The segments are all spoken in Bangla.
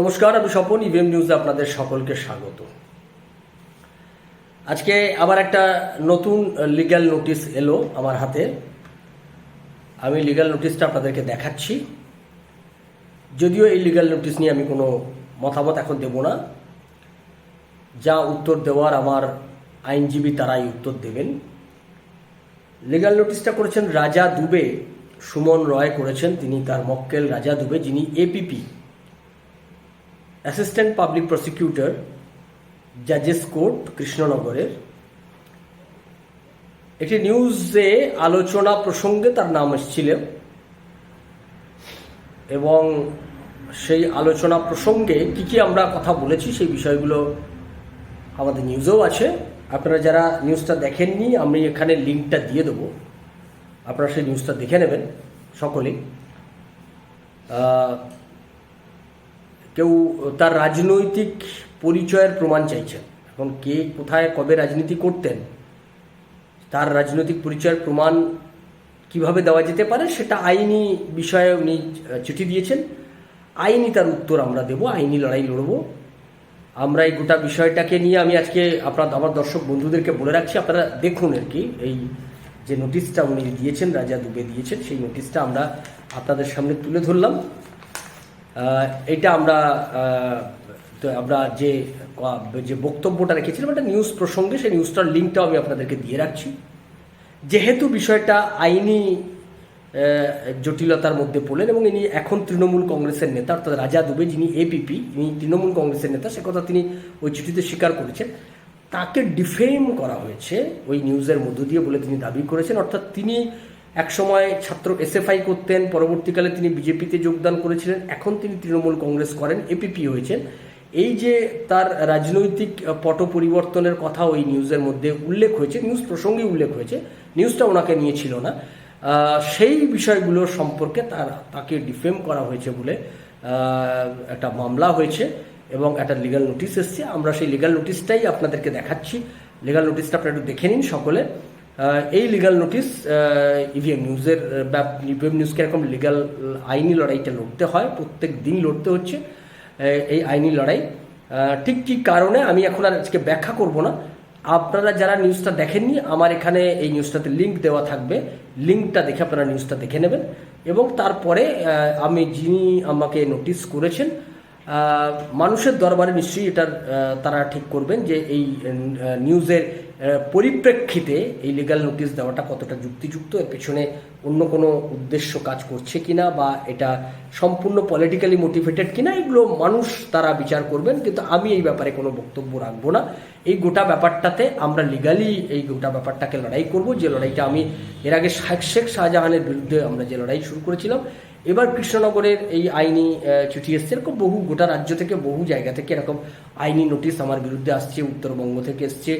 নমস্কার, আমি স্বপন ইভিএম নিউজে আপনাদের সকলকে স্বাগত। আজকে আবার একটা নতুন লিগ্যাল নোটিশ এলো আমার হাতে। আমি লিগ্যাল নোটিশটা আপনাদেরকে দেখাচ্ছি। যদিও এই লিগ্যাল নোটিশ নিয়ে আমি কোনো মতামত এখন দেব না। যা উত্তর দেওয়ার আমার আইনজীবী তারাই উত্তর দেবেন। লিগ্যাল নোটিশটা করেছেন রাজা দুবে। সুমন রয় করেছেন তিনি, তার মক্কেল রাজা দুবে, যিনি এপিপি অ্যাসিস্ট্যান্ট পাবলিক প্রসিকিউটর, জাজেস কোর্ট, কৃষ্ণনগরের। একটি নিউজে আলোচনা প্রসঙ্গে তার নাম এসেছিল। এবং সেই আলোচনা প্রসঙ্গে কি কি আমরা কথা বলেছি সেই বিষয়গুলো আমাদের নিউজেও আছে। আপনারা যারা নিউজটা দেখেননি, আমি এখানে লিঙ্কটা দিয়ে দেবো। আপনারা সেই নিউজটা দেখে নেবেন সকলেই। কেউ তার রাজনৈতিক পরিচয়ের প্রমাণ চাইছেন। এখন কে কোথায় কবে রাজনীতি করতেন, তার রাজনৈতিক পরিচয়ের প্রমাণ কীভাবে দেওয়া যেতে পারে সেটা আইনি বিষয়ে উনি চিঠি দিয়েছেন। আইনি তার উত্তর আমরা দেব, আইনি লড়াই লড়ব। আমরা এই গোটা বিষয়টাকে নিয়ে আমি আজকে আপনার, আমার দর্শক বন্ধুদেরকে বলে রাখছি, আপনারা দেখুন আর কি, এই যে নোটিশটা উনি দিয়েছেন, রাজা দুবে দিয়েছেন, সেই নোটিশটা আমরা আপনাদের সামনে তুলে ধরলাম। এটা আমরা আমরা যে যে বক্তব্যটা রেখেছিলাম, একটা নিউজ প্রসঙ্গে, সেই নিউজটার লিঙ্কটাও আমি আপনাদেরকে দিয়ে রাখছি। যেহেতু বিষয়টা আইনি জটিলতার মধ্যে পড়লেন এবং ইনি এখন তৃণমূল কংগ্রেসের নেতা, অর্থাৎ রাজা দুবে, যিনি এপিপি ইনি তৃণমূল কংগ্রেসের নেতা, সে কথা তিনি ওই চিঠিতে স্বীকার করেছেন। তাকে ডিফেম করা হয়েছে, ওই নিউজের মধ্য দিয়ে বলে তিনি দাবি করেছেন। অর্থাৎ তিনি একসময় ছাত্র এসএফআই করতেন, পরবর্তীকালে তিনি বিজেপিতে যোগদান করেছিলেন, এখন তিনি তৃণমূল কংগ্রেস করেন, এপিপি হয়েছেন। এই যে তার রাজনৈতিক পট পরিবর্তনের কথা ওই নিউজের মধ্যে উল্লেখ হয়েছে, নিউজ প্রসঙ্গে উল্লেখ হয়েছে, নিউজটা ওনাকে নিয়েছিল না। সেই বিষয়গুলো সম্পর্কে তার, তাকে ডিফেম করা হয়েছে বলে একটা মামলা হয়েছে এবং একটা লিগাল নোটিশ এসছে। আমরা সেই লিগাল নোটিশটাই আপনাদেরকে দেখাচ্ছি। লিগাল নোটিশটা আপনারা একটু দেখে নিন সকলে। এই লিগাল নোটিশ ইভিএম নিউজের ইভিএম নিউজকে এরকম লিগাল আইনি লড়াইটা লড়তে হয়, প্রত্যেক দিন লড়তে হচ্ছে এই আইনি লড়াই। ঠিক কী কারণে আমি এখন আর আজকে ব্যাখ্যা করব না। আপনারা যারা নিউজটা দেখেননি, আমার এখানে এই নিউজটাতে লিঙ্ক দেওয়া থাকবে। লিঙ্কটা দেখে আপনারা নিউজটা দেখে নেবেন। এবং তারপরে আমি যিনি আমাকে নোটিশ করেছেন মানুষের দরবারে নিশ্চয়ই এটার তারা ঠিক করবেন যে এই নিউজের পরিপ্রেক্ষিতে এই লিগাল নোটিশ দেওয়াটা কতটা যুক্তিযুক্ত, এর পেছনে অন্য কোনো উদ্দেশ্য কাজ করছে কিনা বা এটা সম্পূর্ণ পলিটিক্যালি মোটিভেটেড কিনা, এগুলো মানুষ তারা বিচার করবেন, কিন্তু আমি এই ব্যাপারে কোনো বক্তব্য রাখব না। এই গোটা ব্যাপারটাতে আমরা লিগালি এই গোটা ব্যাপারটাকে লড়াই করব। যে লড়াইটা আমি এর আগে শেখ শেখ শাহজাহানের বিরুদ্ধে আমরা যে লড়াই শুরু করেছিলাম, এবার কৃষ্ণনগরের এই আইনি চিঠি এসছে। এরকম বহু গোটা রাজ্য থেকে, বহু জায়গা থেকে এরকম আইনি নোটিশ আমার বিরুদ্ধে আসছে, উত্তরবঙ্গ থেকে এসছে।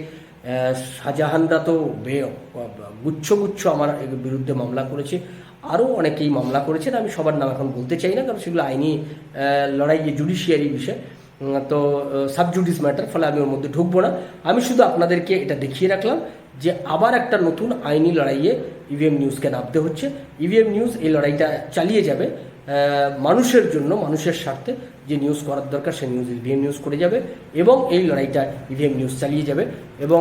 শাহজাহানরা তো বে গুচ্ছ গুচ্ছ আমার বিরুদ্ধে মামলা করেছে। আরও অনেকেই মামলা করেছেন, আমি সবার নাম এখন বলতে চাই না, কারণ সেগুলো আইনি লড়াই যে জুডিশিয়ারি বিষয় তো সাবজুডিস ম্যাটার ফলে আমি ওর মধ্যে ঢুকবো না। আমি শুধু আপনাদেরকে এটা দেখিয়ে রাখলাম যে আবার একটা নতুন আইনি লড়াইয়ে ইভিএম নিউজকে নামতে হচ্ছে। ইভিএম নিউজ এই লড়াইটা চালিয়ে যাবে মানুষের জন্য, মানুষের স্বার্থে। যে নিউজ করার দরকার সেই নিউজ ইভিএম নিউজ করে যাবে এবং এই লড়াইটা ইভিএম নিউজ চালিয়ে যাবে এবং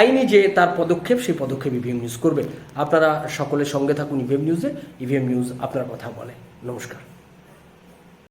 আইনি যে তার পদক্ষেপ, সেই পদক্ষেপ ইভিএম নিউজ করবে। আপনারা সকলের সঙ্গে থাকুন ইভিএম নিউজে ইভিএম নিউজ আপনার কথা বলে। নমস্কার।